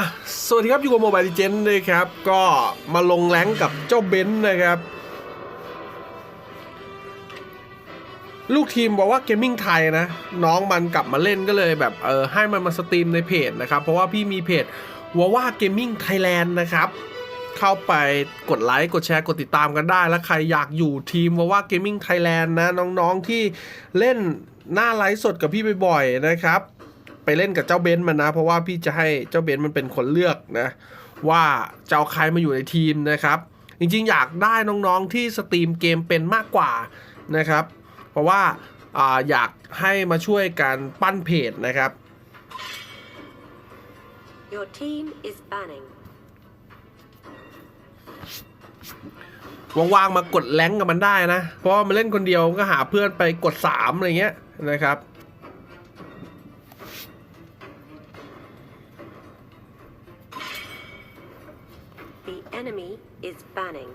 อะสวัสดีครับอยู่กับโมบายดิเจนนะครับ ก็มาลงแรงกับเจ้าเบนซ์นะครับ ลูกทีมบอกว่าเกมมิ่งไทยนะ น้องมันกลับมาเล่นก็เลยแบบเออให้มันมาสตรีมในเพจนะครับ เพราะว่าพี่มีเพจวาว่าเกมมิ่งไทยแลนด์นะครับ เข้าไปกดไลค์ กดแชร์ กดติดตามกันได้ แล้วใครอยากอยู่ทีมวาว่าเกมมิ่งไทยแลนด์นะ น้องๆที่เล่นหน้าไลฟ์สดกับพี่บ่อยๆนะครับ ไปเล่นกับเจ้าเบนซ์มันนะ เพราะว่าพี่จะให้เจ้าเบนซ์มันเป็นคนเลือกนะ ว่าจะเอาใครมาอยู่ในทีมนะครับ จริงๆ อยากได้น้องๆที่สตรีมเกมเป็นมากกว่านะครับ เพราะว่าอาอยากให้มาช่วยกันปั้นเพจนะครับ Your team is banning. ว่างๆมากดแรงก์กับมันได้นะ เพราะว่ามันเล่นคนเดียวก็หาเพื่อนไปกด3อะไรเงี้ยนะครับ banning.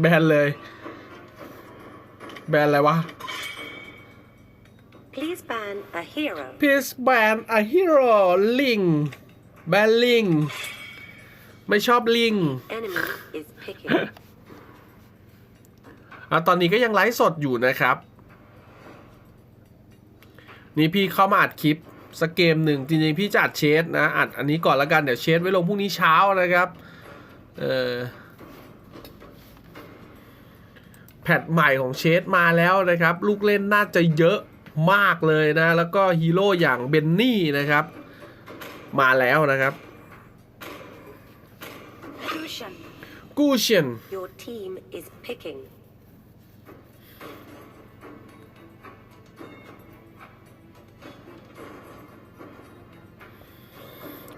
แบนเลย แบนอะไรวะ Please ban a hero. Please ban a hero ลิงแบนลิงไม่ชอบลิง Enemy is picking. อะตอนนี้ก็ยังไลฟ์สดอยู่นะครับ นี่พี่เข้ามาอัดคลิป สักเกมหนึ่งจริงๆพี่จะอัดเชสนะอัดอันนี้ก่อนละกันเดี๋ยวเชสไว้ลงพรุ่งนี้เช้านะครับเออแพทใหม่ของเชสมาแล้วนะครับ ลูกเล่นน่าจะเยอะมากเลยนะ แล้วก็ฮีโร่อย่างเบนนี่นะครับ มาแล้วนะครับ Cushion. กูเชียน Your team is picking.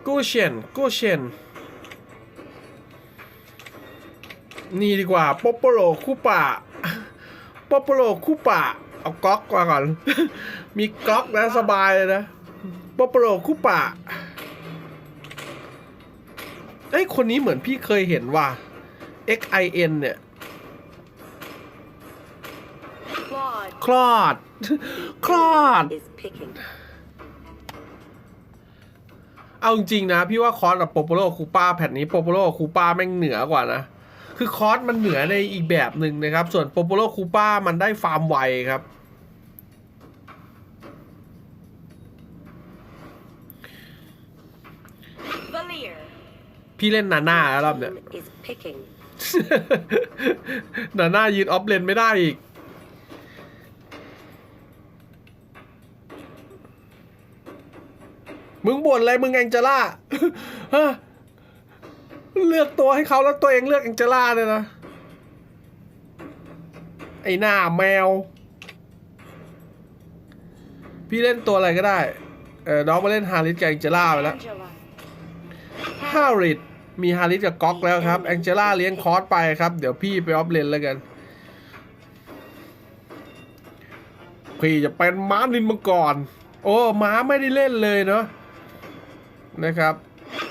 กูเชียนกูเชียนนี่ดีกว่าป๊อปโปโลคูปะป๊อปโปโลคูปะเอาก๊อกมาก่อน มีก๊อกนะสบายเลยนะป๊อปโปโลคูปะเอ้ยคนนี้เหมือนพี่เคยเห็นว่า X I N เนี่ย Claude คลอด คลอด is picking. เอาจริงๆนะ พี่ว่าคอสกับโปโปโลคูป้าแผ่นนี้โปโปโลคูป้าแม่งเหนือกว่านะ คือคอสมันเหนือในอีกแบบหนึ่งนะครับ ส่วนโปโปโลคูป้ามันได้ฟาร์มไวครับ Valier. พี่เล่นนาน่าแล้วรอบเนี้ย Team is picking. นาน่ายืนออฟเลนไม่ได้อีก มึงบ่นอะไรมึงแองเจล่าเลือกตัวให้เขาแล้วตัวเองเลือกแองเจล่าเนี่ยนะ ไอ้หน้าแมว พี่เล่นตัวอะไรก็ได้ เออน้องมาเล่นฮาริสกับแองเจล่าไปแล้วฮาริสมีฮาริสกับก๊อกแล้วครับแองเจล่าเลี้ยงคอร์สไปครับ เดี๋ยวพี่ไปออฟเลนแล้วกันพี่จะเป็นม้านินมังกรโอ้ม้าไม่ได้เล่นเลยเนาะ นะครับ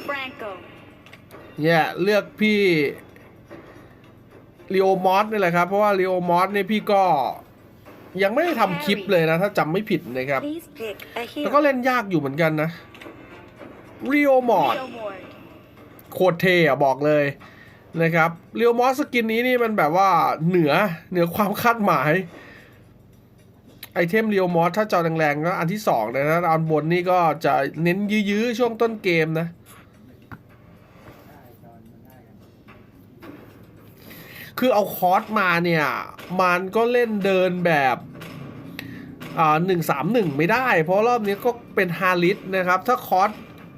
Franco. เนี่ยเลือกพี่ลีโอมอสนี่แหละครับ เพราะว่าลีโอมอสเนี่ยพี่ก็ยังไม่ได้ทำคลิปเลยนะ ถ้าจำไม่ผิดนะครับ Please pick a แล้วก็ hero. เล่นยากอยู่เหมือนกันนะรีโอมอส Ward. โคตรเท่อะบอกเลยนะครับเรียวมอสสกินนี้นี่มันแบบว่าเหนือเหนือความคาดหมาย ไอเทมเรียวมอสถ้าจอแรงๆก็อันที่สองนะนะอันบนนี่ก็จะเน้นยื้อๆ ช่วงต้นเกมนะ คือเอาคอร์สมาเนี่ย มันก็เล่นเดินแบบอ่าหนึ่งสามหนึ่งไม่ได้ เพราะรอบนี้ก็เป็นฮาริสนะครับ ถ้าคอร์ส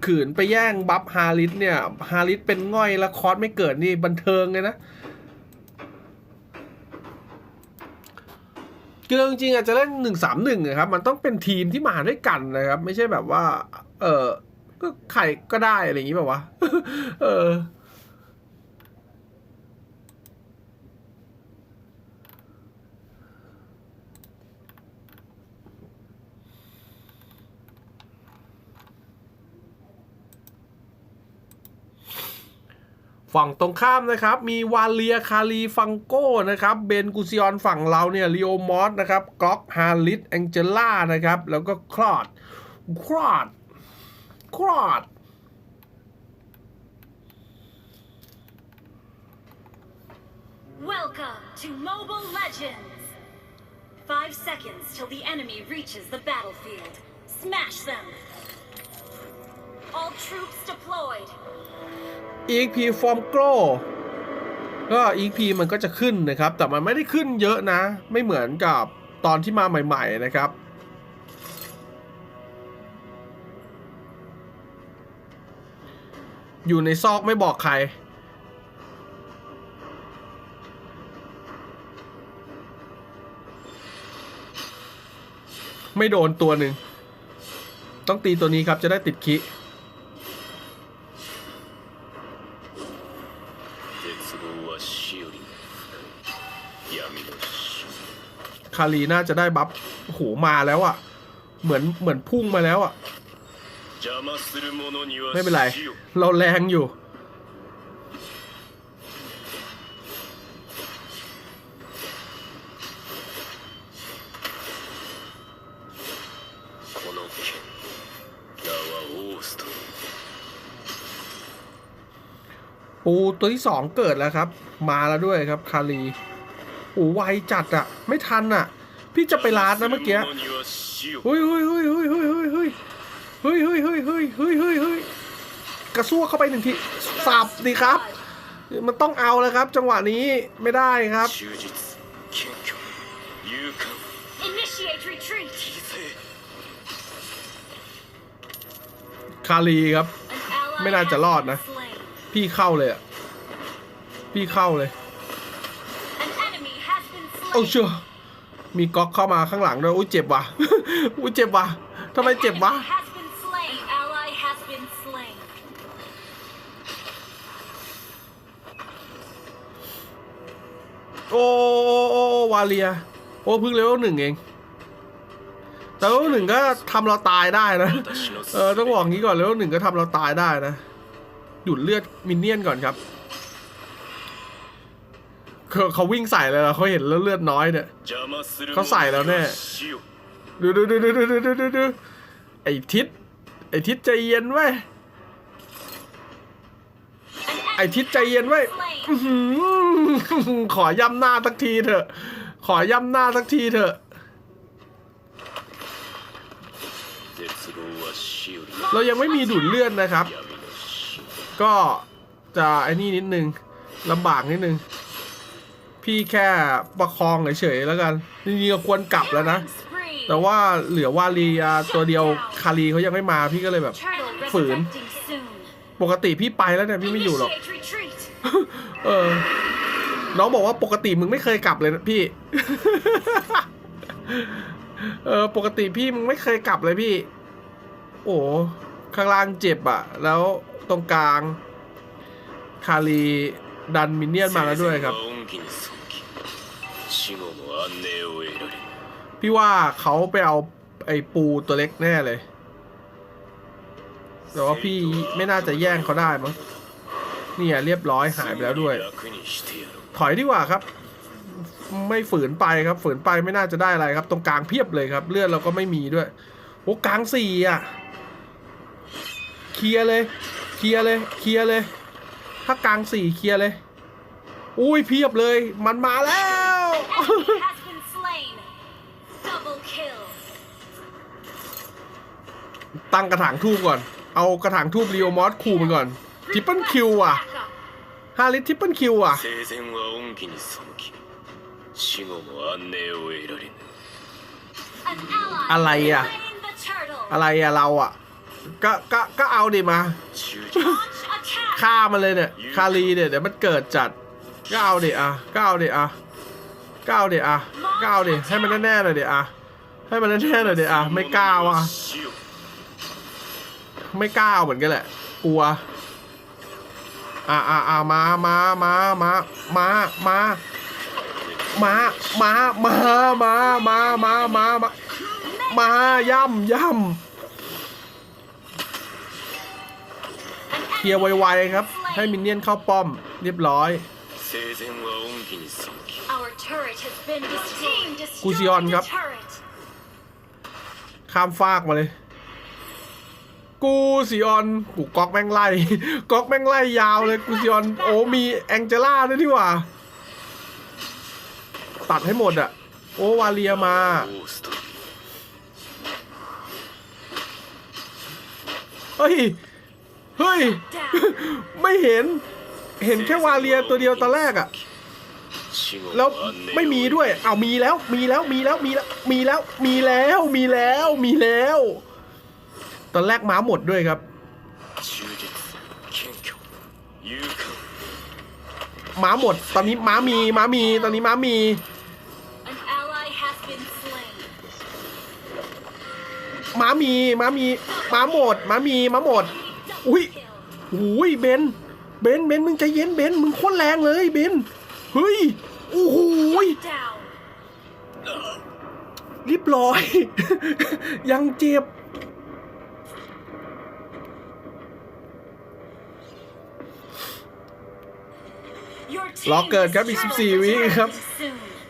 ขืนไปแย่งบัฟฮาริสเนี่ยฮาริสเป็นง่อยแล้วคอร์สไม่เกิดนี่บันเทิงเลยนะ คือจริงๆอาจจะเล่นหนึ่งสามหนึ่งนะครับ มันต้องเป็นทีมที่มาด้วยกันนะครับ ไม่ใช่แบบว่า เออก็ใครก็ได้อะไรอย่างนี้แบบว่าเออ ฝั่งตรงข้ามนะครับ มีวาเลียคารีฟังโก้นะครับเบนกุซิออนฝั่งเราเนี่ยลีโอมอสนะครับก๊อกฮาริสแองเจล่านะครับ แล้วก็คลอดครอดครอด Welcome to Mobile Legends! Five seconds till the enemy reaches the battlefield. Smash them! All troops deployed. EXP Form Grow ก็ EXP มันก็จะขึ้นนะครับ แต่มันไม่ได้ขึ้นเยอะนะ ไม่เหมือนกับตอนที่มาใหม่ ๆ นะครับ อยู่ในซอกไม่บอกใครไม่โดนตัวหนึ่ง ต้องตีตัวนี้ครับจะได้ติดคิ คารีน่าจะได้บัฟโอ้หมาแล้วอะ่ะ เหมือนเหมือนพุ่งมาแล้วอะ่ะ ไม่เป็นไร เราแรงอยู่ ปูตัวที่สองเกิดแล้วครับ มาแล้วด้วยครับคารี โอ้ไวจัดอะไม่ทันอะพี่จะไปร้านนะเมื่อกี้เฮ้ยเฮ้ยเฮ้ยเฮ้ยเฮ้ยเฮ้ยเฮ้ยเฮ้ยเฮ้ยเฮ้ยเฮ้ยเฮ้ยเฮ้ยเฮ้ยกระซวเข้าไปหนึ่งทีสับดีครับ มันต้องเอาแล้วครับ จังหวะนี้ไม่ได้ครับคารีครับ ไม่น่าจะรอดนะ พี่เข้าเลยอะ พี่เข้าเลย โอ้ slain. เชื่อมีก๊อกเข้ามาข้างหลังด้วยอุ้ยเจ็บว่ะ อุ้ยเจ็บว่ะทำไม An เจ็บวะ enemy has been slain. An ally has been slain. โอ้โอ้โอ้โอ้วาเลีย โอ้เพิ่งเลเวลหนึ่งเอง แต่เลเวลหนึ่งก็ทำเราตายได้นะ私のเออต้องบอกงี้ก่อนเลเวลหนึ่งก็ทำเราตายได้นะ หยุดเลือดมินเนี่ยนก่อนครับ เขาวิ่งใส่เลยเหรเขาเห็นแล้วเลือดน้อยเนี่ยเขาใส่แล้วแน่ดูดูดูดูดูดูดูดูไอทิศไอทิศใจเย็นไว้ไอทิศใจเย็นไว้ขอย้ำหน้าสักทีเถอะ ขอย้ำหน้าสักทีเถอะเรายังไม่มีดุลเลือดนะครับ ก็จะไอ้นี่นิดนึงลำบากนิดนึง พี่แค่ประคองเฉยๆแล้วกันจริงๆก็ควรกลับแล้วนะ แต่ว่าเหลือวาลีตัวเดียวคารีเขายังไม่มาพี่ก็เลยแบบ ฝืน ปกติพี่ไปแล้วเนี่ยพี่ไม่อยู่หรอกเออน้องบอกว่าปกติมึงไม่เคยกลับเลยนะพี่ เออปกติพี่มึงไม่เคยกลับเลยพี่ โอ้ข้างล่างเจ็บอะแล้วตรงกลาง คารีดันมินเนี่ยนมาแล้วด้วยครับ พี่ว่าเขาไปเอาไอ้ปูตัวเล็กแน่เลย แต่ว่าพี่ไม่น่าจะแย่งเขาได้มั้งเนี่ยเรียบร้อยหายไปแล้วด้วย ถอยดีกว่าครับ ไม่ฝืนไปครับ ฝืนไปไม่น่าจะได้อะไรครับ ตรงกลางเพียบเลยครับ เลือดเราก็ไม่มีด้วยโอ้กลางสี่อะเคลียร์เลย เคลียร์เลย เคลียร์เลย ถ้ากลางสี่เคลียร์เลย อุ้ยเพียบเลย มันมาแล้ว Enemy has been slain. Double kill. ตั้งกระถางทูบก่อน เอากระถางทูบเรียวมอสคูมันก่อนทิปเปิลคิวอ่ะ Backup. ฮาริสทิปเปิลคิวอ่ะ 生前は恩義に背き死後も安寧を得られぬ An ally อะไรอ่ะ slain the turtle. อะไรอ่ะเราอ่ะ ก็ก็ก็เอาดิมา 忠実 Launch attack. ฆ่ามันเลยเนี่ย คารีเนี่ยเดี๋ยวมันเกิดจัด ก็เอาดิอ่ะก็เอาดิอ่ะ ก้าวเดี๋ยอะก้าวเดี๋ยให้มันแน่ๆหน่อยเดี๋ยอะให้มันแน่ๆหน่อยเดี๋ยอะไม่ก้าวอะไม่ก้าวเหมือนกันแหละ กลัวอ่าอ่าอ่ามามามามามามามามามามามามามามามาย่ำย่ำเคลียร์ไวๆครับ ให้มินเนี่ยนเข้าป้อมเรียบร้อย กูซิออนครับข้ามฟากมาเลย กูซิออนกูก๊อกแม่งไล่ ก๊อกแม่งไล่ยาวเลยกูซิออนโอ้มีแองเจล่าด้วยที่ว่า ตัดให้หมดอะโอวาเลียมา เฮ้ย เฮ้ย ไม่เห็น เห็นแค่วาเลียตัวเดียวตอนแรกอะ แล้วไม่มีด้วยเอามีแล้วมีแล้วมีแล้วมีแล้วมีแล้วมีแล้วมีแล้วมีแล้ว ตอนแรกม้าหมดด้วยครับ ม้าหมด ตอนนี้ม้ามีม้ามีตอนนี้ม้ามีม้ามีม้ามีม้าหมดม้ามีม้าหมด อุ้ยอุ้ยเบนเบนเบนมึงใจเย็นเบนมึงโคตรแรงเลยเบน เฮ้ย โอ้โหเรียบร้อย ยังเจ็บ Your รอ team เกิดครับอีก 14 วิครับ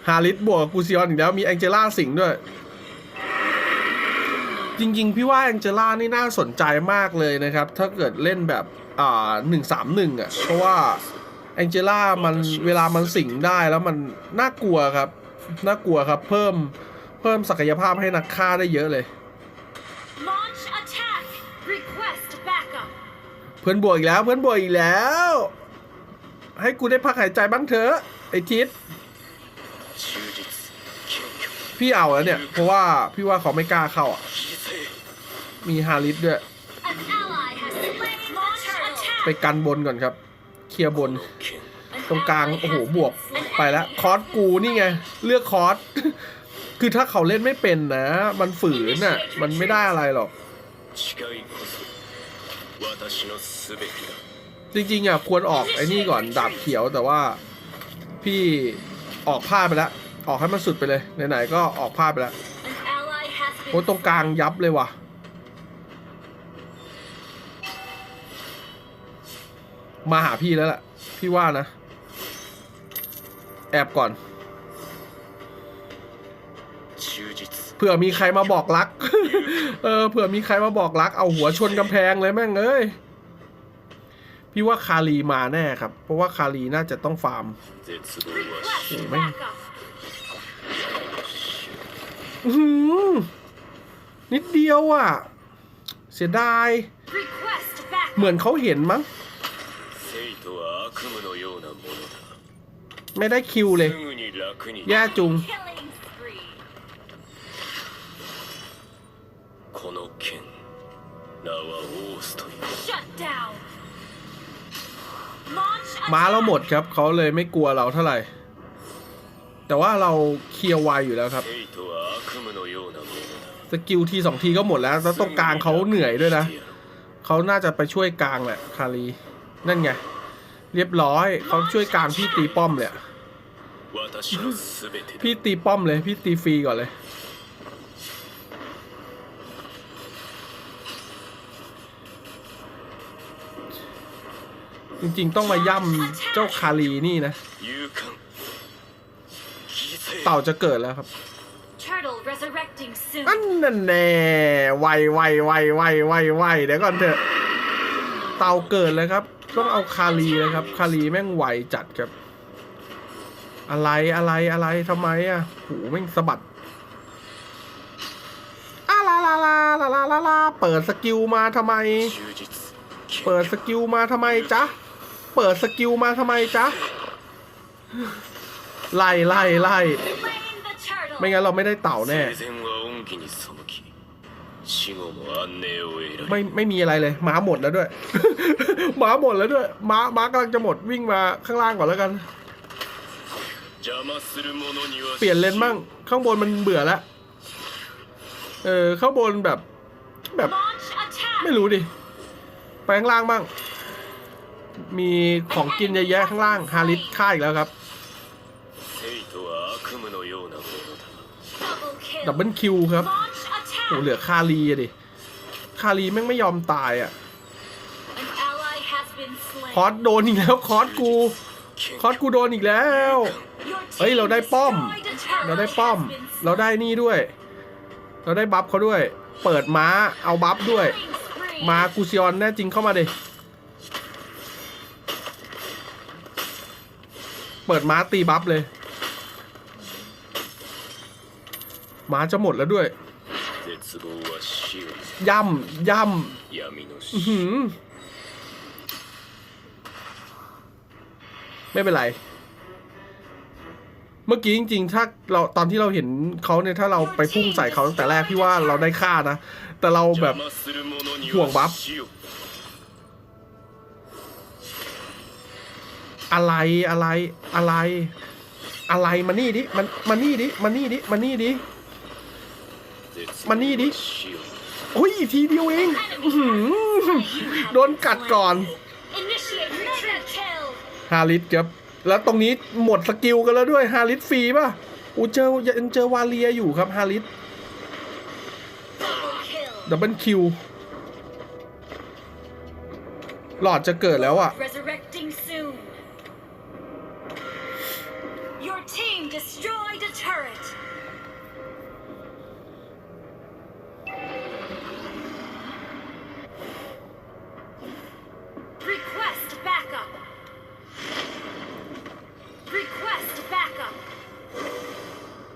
ฮาริสบวกกับกูซิออนอีกแล้ว มีแองเจล่าสิงห์ด้วย จริง ๆ พี่ว่าแองเจล่านี่น่าสนใจมากเลยนะครับ ถ้าเกิดเล่นแบบ อ่าหนึ่งสามหนึ่งอะ เพราะว่า แองเจล่ามันเวลามันสิงได้แล้วมันน่ากลัวครับ น่ากลัวครับ เพิ่มเพิ่มศักยภาพให้นักฆ่าได้เยอะเลย เพื่อนบวกอีกแล้วเพื่อนบวกอีกแล้ว ให้กูได้พักหายใจบ้างเถอะไอทิศพี่เอาแล้วเนี่ย เพราะว่าพี่ว่าเขาไม่กล้าเข้าอะ มีฮาริสด้วย ไปกันบนก่อนครับ เคลียร์บน ตรงกลางโอ้โหบวกไปแล้วคอสกูนี่ไง เลือกคอสคือถ้าเขาเล่นไม่เป็นนะ มันฝืนอะ มันไม่ได้อะไรหรอก จริงๆอะควรออกไอ้นี่ก่อนดาบเขียวแต่ว่าพี่ออกผ้าไปแล้ว ออกให้มันสุดไปเลย ไหนๆก็ออกผ้าไปแล้วโอ้ตรงกลางยับเลยว่ะมาหาพี่แล้วล่ะ พี่ว่านะ แอบก่อน เผื่อมีใครมาบอกรัก เออ เผื่อมีใครมาบอกรัก เอาหัวชนกำแพงเลยแม่งเอ้ย พี่ว่าคารีมาแน่ครับ เพราะว่าคารีน่าจะต้องฟาร์มไม่นิดเดียวอะ เสียดาย เหมือนเขาเห็นมั้ง ไม่ได้คิวเลย すぐに楽に แย่จุง Killing spree. この剣名はオーストリ Shut down. Launch ม้าเรา attack. หมดครับ เขาเลยไม่กลัวเราเท่าไหร่ แต่ว่าเราเคลียร์ไวอยู่แล้วครับ 生徒は悪夢のようなものだ สกิลทีสองทีก็หมดแล้ว แล้วตรงกลางเขาเหนื่อยด้วยนะ してやろう เขาน่าจะไปช่วยกลางแหละ คารี นั่นไง เรียบร้อยเขาช่วยกลางพี่ตีป้อมเลยพี่ตีป้อมเลยพี่ตีฟรีก่อนเลย จริงๆต้องมาย่ำเจ้าคารีนี่นะ เต่าจะเกิดแล้วครับอันนั่นแน่ไวไวไวไวไวไวเดี๋ยวก่อนเถอะ เต่าเกิดแล้วครับ ต้องเอาคารีนะครับ คารีแม่งไวจัดครับ อะไรอะไรอะไรทำไมอะหูแม่งสะบัดอะลาลาลาลาลาลาลาเปิดสกิลมาทำไม เปิดสกิลมาทำไมจ๊ะ เปิดสกิลมาทำไมจ๊ะ ไล่ไล่ไล่ไม่งั้นเราไม่ได้เต่าแน่ไม่ไม่มีอะไรเลยหมาหมดแล้วด้วย หมาหมดแล้วด้วยหมาหมากำลังจะหมดวิ่งมาข้างล่างก่อนแล้วกัน เปลี่ยนเลนบ้างข้างบนมันเบื่อแล้วเออข้างบนแบบแบบ ไม่รู้ดิไปข้างล่างบ้าง มีของกินเยอะแยะข้างล่างฮาริสฆ่าอีกแล้วครับดับเบิลคิวครับโหเหลือคารีอะดิคารีแม่งไม่ยอมตายอะ คอสโดนอีกแล้วคอสกูคอสกูโดนอีกแล้วเฮ้ยเราได้ป้อม เราได้ป้อม เราได้นี่ด้วย เราได้บัฟเขาด้วย เปิดม้าเอาบัฟด้วย มากูซิออนแน่จริงเข้ามาดิเปิดม้าตีบัฟเลยม้าจะหมดแล้วด้วยย่ำย่ำ ไม่เป็นไร เมื่อกี้จริง ๆ ถ้าเราตอนที่เราเห็นเขาเนี่ยถ้าเราไปพุ่งใส่เขาตั้งแต่แรกพี่ว่าเราได้ฆ่านะ แต่เราแบบห่วงบัฟอะไรอะไรอะไร อะไรมานี่ดิมันมานี่ดิมานี่ดิมานี่ดิมานี่ดิโอ้ยทีเดียวเองโดนกัดก่อน ฮาริสครับ แล้วตรงนี้หมดสกิลกันแล้วด้วยฮาริสฟรีป่ะอูเจอยังเจอวาเลียอยู่ครับฮาริสดับเบิลคิวหลอดจะเกิดแล้วอะ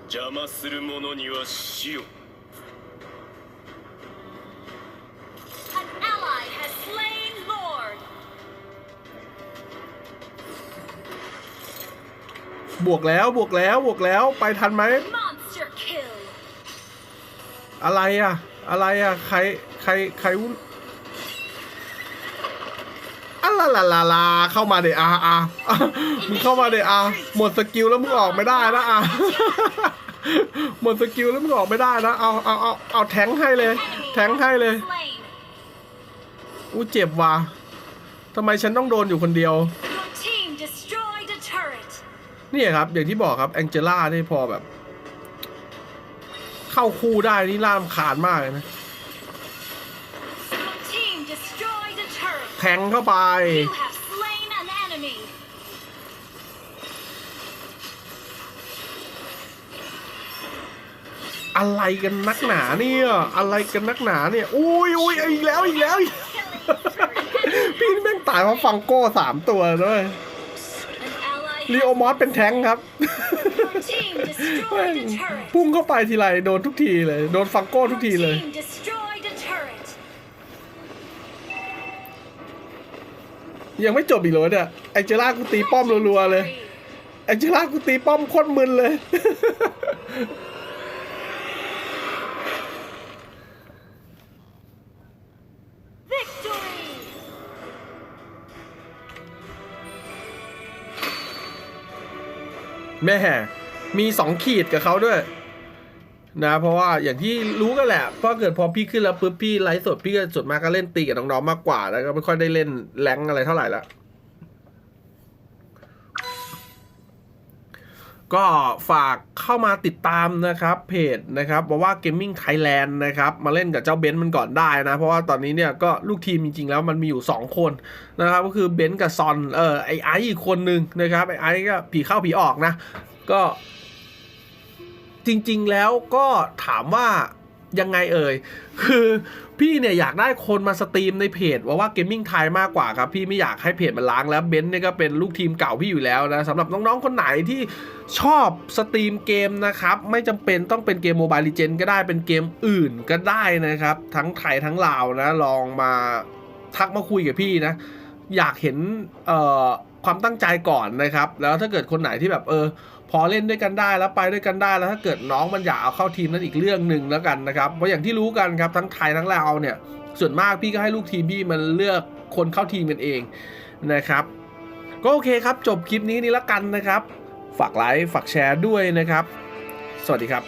邪魔する者には死よ An ally has slain Lord. บวกแล้วบวกแล้วบวกแล้วไปทันไหม Monster kill. อะไรอ่ะ อะไรอ่ะ ใครใครใครวุ่น ลาลาลาเข้ามาเดอาอาอะมึงเข้ามาเดอาหมดสกิลแล้วมึงออกไม่ได้นะอะหมดสกิลแล้วมึงออกไม่ได้นะเอาเอาเอาเอาแทงให้เลย แทงให้เลยอู้เจ็บว่ะทำไมฉันต้องโดนอยู่คนเดียวนี่ครับ อย่างที่บอกครับแองเจล่านี่พอแบบ เข้าคู่ได้นี่ล่ามขานมากเลยนะ แทงเข้าไป You have slain an enemy. อะไรกันนักหนาเนี่ยอะไรกันนักหนาเนี่ยอุ้ยอุ้ยอีกแล้วอีกแล้วอีก Killing spree. พี่นี่แม่งตายเพราะฟังโก้สามตัวด้วย An ally ลีโอ has มอสเป็นแทงค์ครับ Your team แม่ง destroyed a turret. พุ่งเข้าไปทีไรโดนทุกทีเลย โดนฟังโก้ทุกที Your เลย team destroyed a turret. ยังไม่จบอีกเลยเนี่ยแองเจล่ากูตีป้อมรัวๆเลย Victory. แองเจล่ากูตีป้อมโคตรมึนเลย Victory. แม่ มีสองขีดกับเขาด้วย นะเพราะว่าอย่างที่รู้กันแหละเพราะเกิดพอพี่ขึ้นแล้วปุ๊บพี่ไลฟ์สดพี่ก็ส่วนมากก็เล่นตีกับน้องๆมากกว่าแล้วก็ไม่ค่อยได้เล่นแรงอะไรเท่าไหร่ละก็ฝากเข้ามาติดตามนะครับเพจนะครับบอกว่า Gaming Thailand นะครับมาเล่นกับเจ้าเบนซ์มันก่อนได้นะ เพราะว่าตอนนี้เนี่ยก็ลูกทีมจริงๆแล้วมันมีอยู่ 2 คนนะครับก็คือเบนซ์กับซอนเออไอไออีกคนนึงนะครับไอไอก็ผีเข้าผีออกนะ ก็ จริง ๆ แล้วก็ถามว่ายังไงเอ่ย คือพี่เนี่ยอยากได้คนมาสตรีมในเพจว่าว่าเกมมิ่งไทยมากกว่าครับ พี่ไม่อยากให้เพจมันล้างแล้วเบนซ์เนี่ยก็เป็นลูกทีมเก่าพี่อยู่แล้วนะสำหรับน้องๆคนไหนที่ชอบสตรีมเกมนะครับ ไม่จำเป็นต้องเป็นเกมโมบายลิเจนก็ได้เป็นเกมอื่นก็ได้นะครับ ทั้งไทยทั้งลาวนะ ลองมาทักมาคุยกับพี่นะ อยากเห็นความตั้งใจก่อนนะครับ แล้วถ้าเกิดคนไหนที่แบบเออ พอเล่นด้วยกันได้แล้วไปด้วยกันได้แล้วถ้าเกิดน้องมันอยากเอาเข้าทีมนั้นอีกเรื่องหนึ่งแล้วกันนะครับเพราะอย่างที่รู้กันครับทั้งไทยทั้งลาวเนี่ยส่วนมากพี่ก็ให้ลูกทีมพี่มันเลือกคนเข้าทีมกันเองนะครับ ก็โอเคครับจบคลิปนี้นี่แล้วกันนะครับ ฝากไลค์ฝากแชร์ด้วยนะครับ สวัสดีครับ